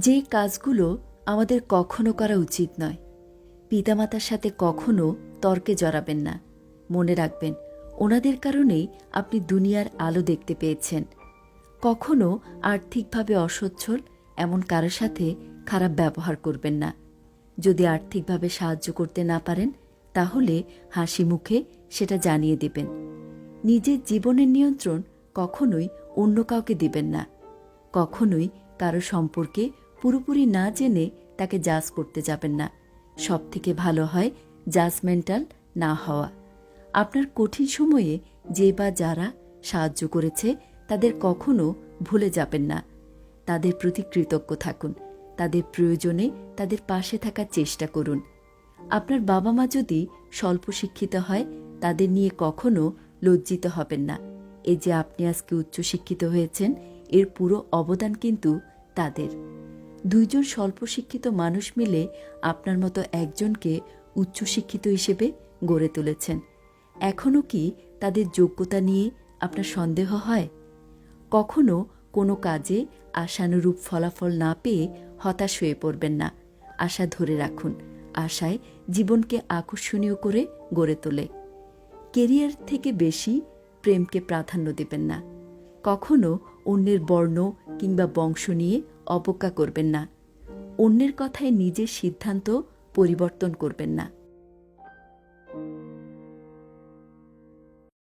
যে কাজগুলো আমাদের কখনো করা উচিত নয়। পিতামাতার সাথে কখনো তর্কে জড়াবেন না। মনে রাখবেন, ওনাদের কারণেই আপনি দুনিয়ার আলো দেখতে পেয়েছেন। কখনো আর্থিকভাবে অসচ্ছল এমন কারোর সাথে খারাপ ব্যবহার করবেন না। যদি আর্থিকভাবে সাহায্য করতে না পারেন, তাহলে হাসি মুখে সেটা জানিয়ে দেবেন। নিজের জীবনের নিয়ন্ত্রণ কখনোই অন্য কাউকে দিবেন না। কখনোই কারও সম্পর্কে পুরোপুরি না জেনে তাকে জাজ করতে যাবেন না। সব থেকে ভালো হয় জাজমেন্টাল না হওয়া। আপনার কঠিন সময়ে যে বা যারা সাহায্য করেছে, তাদের কখনো ভুলে যাবেন না। তাদের প্রতি কৃতজ্ঞ থাকুন। তাদের প্রয়োজনে তাদের পাশে থাকার চেষ্টা করুন। আপনার বাবা মা যদি স্বল্প শিক্ষিত হয়, তাদের নিয়ে কখনো লজ্জিত হবেন না। এই যে আপনি আজকে উচ্চশিক্ষিত হয়েছেন, এর পুরো অবদান কিন্তু তাদের। দুইজন স্বল্প শিক্ষিত মানুষ মিলে আপনার মতো একজনকে উচ্চশিক্ষিত হিসেবে গড়ে তুলেছেন। এখনও কি তাদের যোগ্যতা নিয়ে আপনার সন্দেহ হয়? কখনো কোনো কাজে আশানুরূপ ফলাফল না পেয়ে হতাশ হয়ে পড়বেন না। আশা ধরে রাখুন, আশায় জীবনকে আকর্ষণীয় করে গড়ে তোলে। কেরিয়ার থেকে বেশি প্রেমকে প্রাধান্য দেবেন না। কখনো অন্যের বর্ণ কিংবা বংশ নিয়ে অবজ্ঞা করবেন না। অন্যের কথায় নিজের সিদ্ধান্ত পরিবর্তন করবেন না।